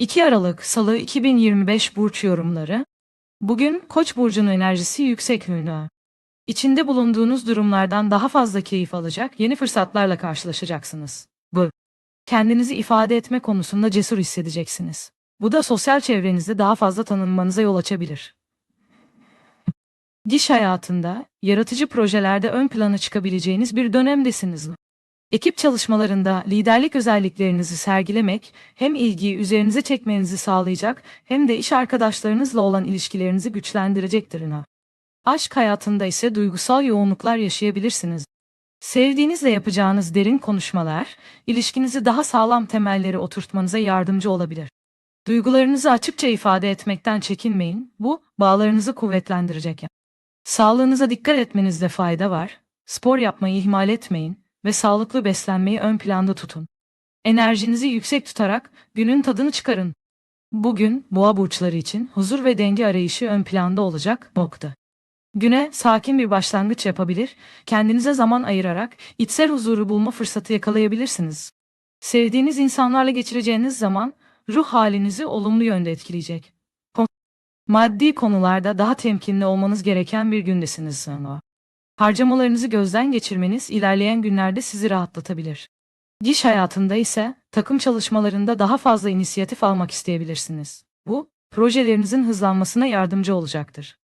2 Aralık Salı 2025 Burç Yorumları Bugün Koç burcunun enerjisi yüksek ünlü. İçinde bulunduğunuz durumlardan daha fazla keyif alacak yeni fırsatlarla karşılaşacaksınız. Bu, kendinizi ifade etme konusunda cesur hissedeceksiniz. Bu da sosyal çevrenizde daha fazla tanınmanıza yol açabilir. Diş hayatında, yaratıcı projelerde ön plana çıkabileceğiniz bir dönemdesiniz. Ekip çalışmalarında liderlik özelliklerinizi sergilemek hem ilgiyi üzerinize çekmenizi sağlayacak hem de iş arkadaşlarınızla olan ilişkilerinizi güçlendirecektir. Aşk hayatında ise duygusal yoğunluklar yaşayabilirsiniz. Sevdiğinizle yapacağınız derin konuşmalar, ilişkinizi daha sağlam temellere oturtmanıza yardımcı olabilir. Duygularınızı açıkça ifade etmekten çekinmeyin, bu bağlarınızı kuvvetlendirecek. Sağlığınıza dikkat etmenizde fayda var, spor yapmayı ihmal etmeyin ve sağlıklı beslenmeyi ön planda tutun. Enerjinizi yüksek tutarak günün tadını çıkarın. Bugün boğa burçları için huzur ve denge arayışı ön planda olacak nokta. Güne sakin bir başlangıç yapabilir, kendinize zaman ayırarak içsel huzuru bulma fırsatı yakalayabilirsiniz. Sevdiğiniz insanlarla geçireceğiniz zaman ruh halinizi olumlu yönde etkileyecek. Maddi konularda daha temkinli olmanız gereken bir gündesiniz sonra. Harcamalarınızı gözden geçirmeniz ilerleyen günlerde sizi rahatlatabilir. Diş hayatında ise takım çalışmalarında daha fazla inisiyatif almak isteyebilirsiniz. Bu, projelerinizin hızlanmasına yardımcı olacaktır.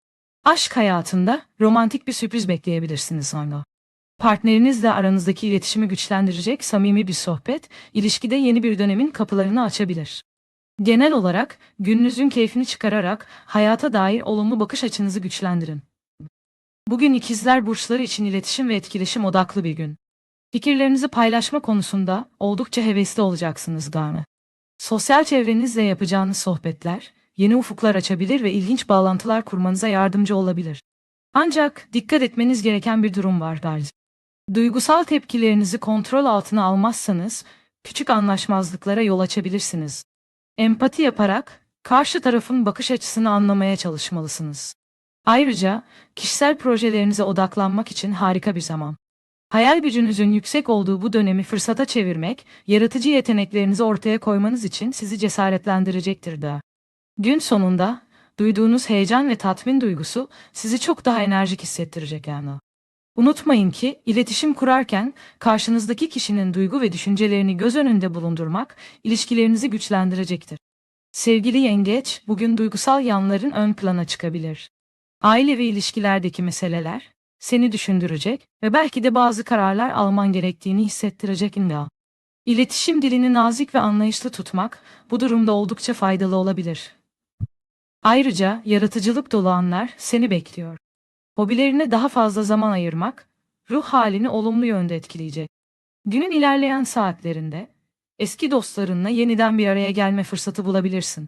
Aşk hayatında romantik bir sürpriz bekleyebilirsiniz sonra. Partnerinizle aranızdaki iletişimi güçlendirecek samimi bir sohbet, ilişkide yeni bir dönemin kapılarını açabilir. Genel olarak gününüzün keyfini çıkararak hayata dair olumlu bakış açınızı güçlendirin. Bugün ikizler burçları için iletişim ve etkileşim odaklı bir gün. Fikirlerinizi paylaşma konusunda oldukça hevesli olacaksınız galiba. Sosyal çevrenizle yapacağınız sohbetler, yeni ufuklar açabilir ve ilginç bağlantılar kurmanıza yardımcı olabilir. Ancak dikkat etmeniz gereken bir durum var galiba. Duygusal tepkilerinizi kontrol altına almazsanız, küçük anlaşmazlıklara yol açabilirsiniz. Empati yaparak, karşı tarafın bakış açısını anlamaya çalışmalısınız. Ayrıca, kişisel projelerinize odaklanmak için harika bir zaman. Hayal gücünüzün yüksek olduğu bu dönemi fırsata çevirmek, yaratıcı yeteneklerinizi ortaya koymanız için sizi cesaretlendirecektir de. Gün sonunda, duyduğunuz heyecan ve tatmin duygusu sizi çok daha enerjik hissettirecek yani. Unutmayın ki, iletişim kurarken karşınızdaki kişinin duygu ve düşüncelerini göz önünde bulundurmak, ilişkilerinizi güçlendirecektir. Sevgili yengeç, bugün duygusal yanların ön plana çıkabilir. Aile ve ilişkilerdeki meseleler seni düşündürecek ve belki de bazı kararlar alman gerektiğini hissettirecek illa. İletişim dilini nazik ve anlayışlı tutmak bu durumda oldukça faydalı olabilir. Ayrıca yaratıcılık dolu anlar seni bekliyor. Hobilerine daha fazla zaman ayırmak ruh halini olumlu yönde etkileyecek. Günün ilerleyen saatlerinde eski dostlarınla yeniden bir araya gelme fırsatı bulabilirsin.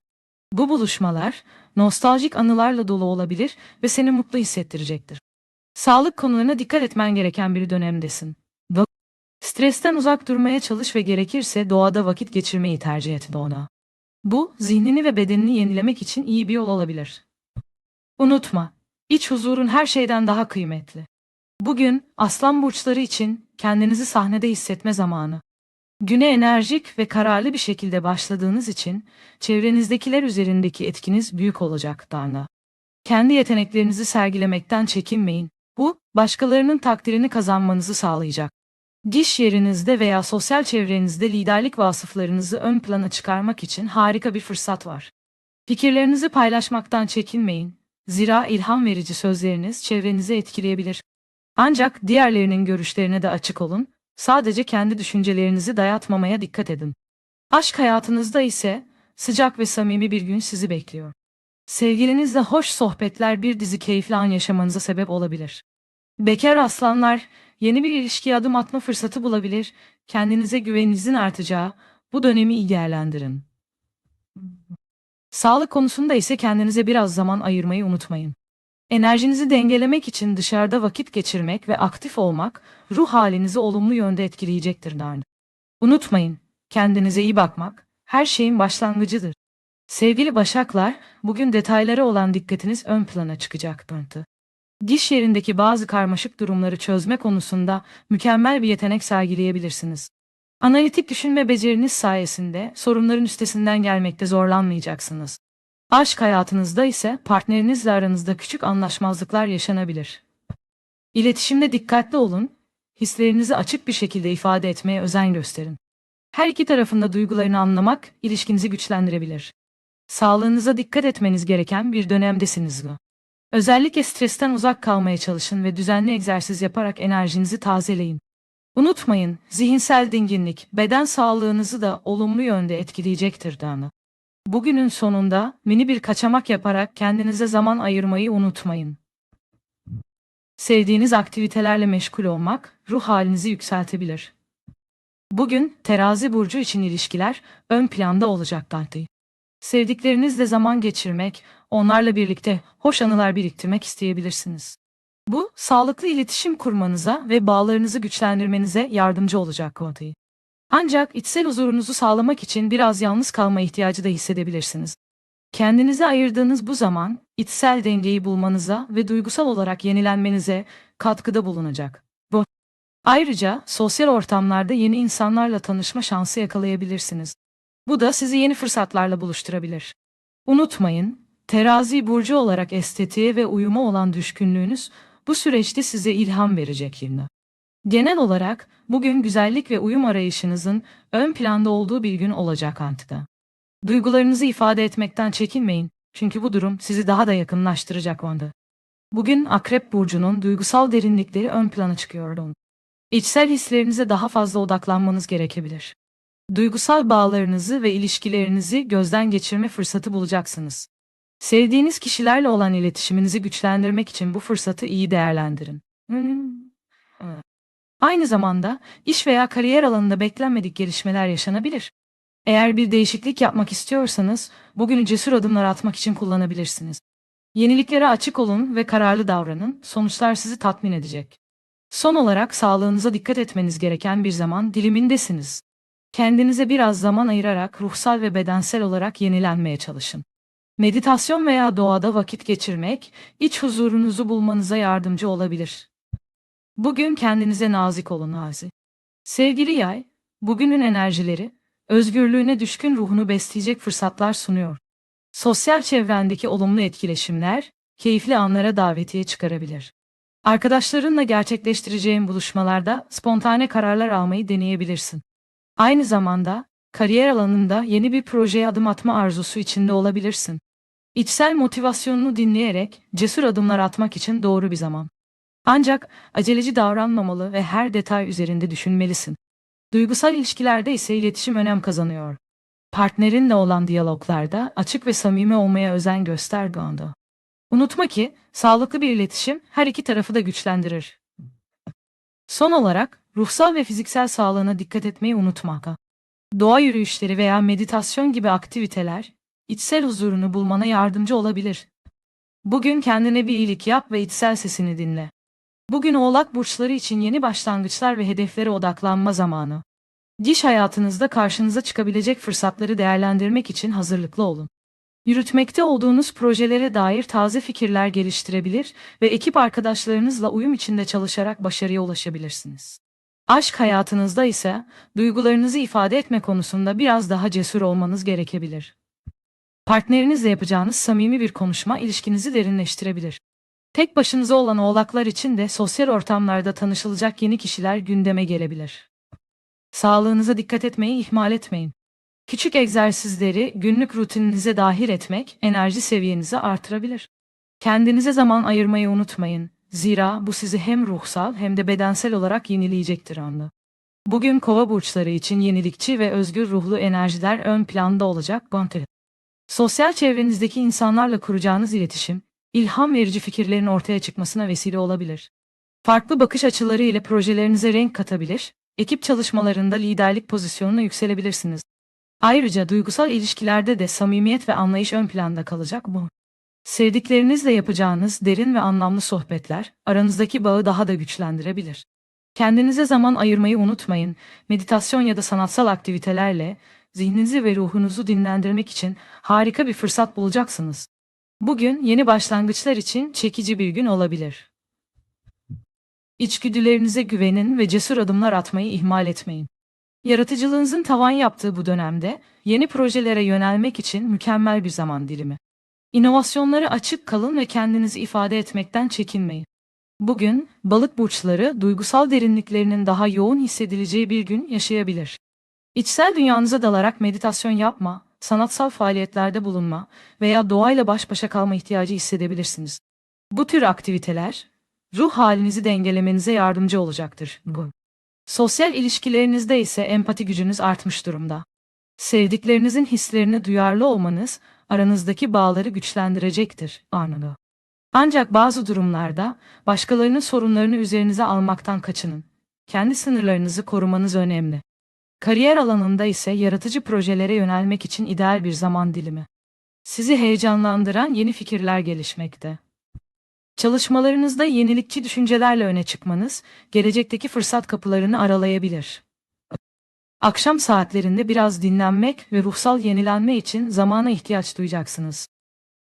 Bu buluşmalar nostaljik anılarla dolu olabilir ve seni mutlu hissettirecektir. Sağlık konularına dikkat etmen gereken bir dönemdesin. Stresten uzak durmaya çalış ve gerekirse doğada vakit geçirmeyi tercih et ona. Bu, zihnini ve bedenini yenilemek için iyi bir yol olabilir. Unutma, iç huzurun her şeyden daha kıymetli. Bugün, aslan burçları için kendinizi sahnede hissetme zamanı. Güne enerjik ve kararlı bir şekilde başladığınız için çevrenizdekiler üzerindeki etkiniz büyük olacak Dana. Kendi yeteneklerinizi sergilemekten çekinmeyin. Bu, başkalarının takdirini kazanmanızı sağlayacak. Diş yerinizde veya sosyal çevrenizde liderlik vasıflarınızı ön plana çıkarmak için harika bir fırsat var. Fikirlerinizi paylaşmaktan çekinmeyin. Zira ilham verici sözleriniz çevrenizi etkileyebilir. Ancak diğerlerinin görüşlerine de açık olun Sadece kendi düşüncelerinizi dayatmamaya dikkat edin. Aşk hayatınızda ise sıcak ve samimi bir gün sizi bekliyor. Sevgilinizle hoş sohbetler bir dizi keyifli an yaşamanıza sebep olabilir. Bekar aslanlar yeni bir ilişkiye adım atma fırsatı bulabilir, kendinize güveninizin artacağı bu dönemi iyi değerlendirin. Sağlık konusunda ise kendinize biraz zaman ayırmayı unutmayın. Enerjinizi dengelemek için dışarıda vakit geçirmek ve aktif olmak ruh halinizi olumlu yönde etkileyecektir Darn. Unutmayın, kendinize iyi bakmak her şeyin başlangıcıdır. Sevgili Başaklar, bugün detaylara olan dikkatiniz ön plana çıkacak Pıntı. Diş yerindeki bazı karmaşık durumları çözme konusunda mükemmel bir yetenek sergileyebilirsiniz. Analitik düşünme beceriniz sayesinde sorunların üstesinden gelmekte zorlanmayacaksınız. Aşk hayatınızda ise partnerinizle aranızda küçük anlaşmazlıklar yaşanabilir. İletişimde dikkatli olun, hislerinizi açık bir şekilde ifade etmeye özen gösterin. Her iki tarafında duygularını anlamak ilişkinizi güçlendirebilir. Sağlığınıza dikkat etmeniz gereken bir dönemdesiniz bu. Özellikle stresten uzak kalmaya çalışın ve düzenli egzersiz yaparak enerjinizi tazeleyin. Unutmayın, zihinsel dinginlik beden sağlığınızı da olumlu yönde etkileyecektir Dana. Bugünün sonunda mini bir kaçamak yaparak kendinize zaman ayırmayı unutmayın. Sevdiğiniz aktivitelerle meşgul olmak ruh halinizi yükseltebilir. Bugün terazi burcu için ilişkiler ön planda olacak Dante. Sevdiklerinizle zaman geçirmek, onlarla birlikte hoş anılar biriktirmek isteyebilirsiniz. Bu, sağlıklı iletişim kurmanıza ve bağlarınızı güçlendirmenize yardımcı olacak Conte. Ancak içsel huzurunuzu sağlamak için biraz yalnız kalma ihtiyacı da hissedebilirsiniz. Kendinize ayırdığınız bu zaman, içsel dengeyi bulmanıza ve duygusal olarak yenilenmenize katkıda bulunacak. Bu. Ayrıca sosyal ortamlarda yeni insanlarla tanışma şansı yakalayabilirsiniz. Bu da sizi yeni fırsatlarla buluşturabilir. Unutmayın, terazi burcu olarak estetiğe ve uyuma olan düşkünlüğünüz bu süreçte size ilham verecek yine. Genel olarak bugün güzellik ve uyum arayışınızın ön planda olduğu bir gün olacak Antika. Duygularınızı ifade etmekten çekinmeyin çünkü bu durum sizi daha da yakınlaştıracak onda. Bugün Akrep Burcu'nun duygusal derinlikleri ön plana çıkıyor. İçsel hislerinize daha fazla odaklanmanız gerekebilir. Duygusal bağlarınızı ve ilişkilerinizi gözden geçirme fırsatı bulacaksınız. Sevdiğiniz kişilerle olan iletişiminizi güçlendirmek için bu fırsatı iyi değerlendirin. Aynı zamanda iş veya kariyer alanında beklenmedik gelişmeler yaşanabilir. Eğer bir değişiklik yapmak istiyorsanız bugünü cesur adımlar atmak için kullanabilirsiniz. Yeniliklere açık olun ve kararlı davranın, sonuçlar sizi tatmin edecek. Son olarak sağlığınıza dikkat etmeniz gereken bir zaman dilimindesiniz. Kendinize biraz zaman ayırarak ruhsal ve bedensel olarak yenilenmeye çalışın. Meditasyon veya doğada vakit geçirmek, iç huzurunuzu bulmanıza yardımcı olabilir. Bugün kendinize nazik olun Nazi. Sevgili yay, bugünün enerjileri, özgürlüğüne düşkün ruhunu besleyecek fırsatlar sunuyor. Sosyal çevrendeki olumlu etkileşimler, keyifli anlara davetiye çıkarabilir. Arkadaşlarınla gerçekleştireceğin buluşmalarda spontane kararlar almayı deneyebilirsin. Aynı zamanda, kariyer alanında yeni bir projeye adım atma arzusu içinde olabilirsin. İçsel motivasyonunu dinleyerek cesur adımlar atmak için doğru bir zaman. Ancak aceleci davranmamalı ve her detay üzerinde düşünmelisin. Duygusal ilişkilerde ise iletişim önem kazanıyor. Partnerinle olan diyaloglarda açık ve samimi olmaya özen göster Gondo. Unutma ki sağlıklı bir iletişim her iki tarafı da güçlendirir. Son olarak ruhsal ve fiziksel sağlığına dikkat etmeyi unutma. Doğa yürüyüşleri veya meditasyon gibi aktiviteler içsel huzurunu bulmana yardımcı olabilir. Bugün kendine bir iyilik yap ve içsel sesini dinle. Bugün oğlak burçları için yeni başlangıçlar ve hedeflere odaklanma zamanı. Diş hayatınızda karşınıza çıkabilecek fırsatları değerlendirmek için hazırlıklı olun. Yürütmekte olduğunuz projelere dair taze fikirler geliştirebilir ve ekip arkadaşlarınızla uyum içinde çalışarak başarıya ulaşabilirsiniz. Aşk hayatınızda ise duygularınızı ifade etme konusunda biraz daha cesur olmanız gerekebilir. Partnerinizle yapacağınız samimi bir konuşma ilişkinizi derinleştirebilir. Tek başınıza olan oğlaklar için de sosyal ortamlarda tanışılacak yeni kişiler gündeme gelebilir. Sağlığınıza dikkat etmeyi ihmal etmeyin. Küçük egzersizleri günlük rutininize dahil etmek enerji seviyenizi artırabilir. Kendinize zaman ayırmayı unutmayın. Zira bu sizi hem ruhsal hem de bedensel olarak yenileyecektir anlı. Bugün kova burçları için yenilikçi ve özgür ruhlu enerjiler ön planda olacak. Bonte. Sosyal çevrenizdeki insanlarla kuracağınız iletişim, ilham verici fikirlerin ortaya çıkmasına vesile olabilir. Farklı bakış açıları ile projelerinize renk katabilir, ekip çalışmalarında liderlik pozisyonuna yükselebilirsiniz. Ayrıca duygusal ilişkilerde de samimiyet ve anlayış ön planda kalacak bu. Sevdiklerinizle yapacağınız derin ve anlamlı sohbetler aranızdaki bağı daha da güçlendirebilir. Kendinize zaman ayırmayı unutmayın. Meditasyon ya da sanatsal aktivitelerle zihninizi ve ruhunuzu dinlendirmek için harika bir fırsat bulacaksınız. Bugün yeni başlangıçlar için çekici bir gün olabilir. İçgüdülerinize güvenin ve cesur adımlar atmayı ihmal etmeyin. Yaratıcılığınızın tavan yaptığı bu dönemde yeni projelere yönelmek için mükemmel bir zaman dilimi. İnovasyonlara açık kalın ve kendinizi ifade etmekten çekinmeyin. Bugün balık burçları duygusal derinliklerinin daha yoğun hissedileceği bir gün yaşayabilir. İçsel dünyanıza dalarak meditasyon yapma, sanatsal faaliyetlerde bulunma veya doğayla baş başa kalma ihtiyacı hissedebilirsiniz. Bu tür aktiviteler ruh halinizi dengelemenize yardımcı olacaktır. Bu. Sosyal ilişkilerinizde ise empati gücünüz artmış durumda. Sevdiklerinizin hislerine duyarlı olmanız aranızdaki bağları güçlendirecektir. Anladım. Ancak bazı durumlarda başkalarının sorunlarını üzerinize almaktan kaçının. Kendi sınırlarınızı korumanız önemli. Kariyer alanında ise yaratıcı projelere yönelmek için ideal bir zaman dilimi. Sizi heyecanlandıran yeni fikirler gelişmekte. Çalışmalarınızda yenilikçi düşüncelerle öne çıkmanız, gelecekteki fırsat kapılarını aralayabilir. Akşam saatlerinde biraz dinlenmek ve ruhsal yenilenme için zamana ihtiyaç duyacaksınız.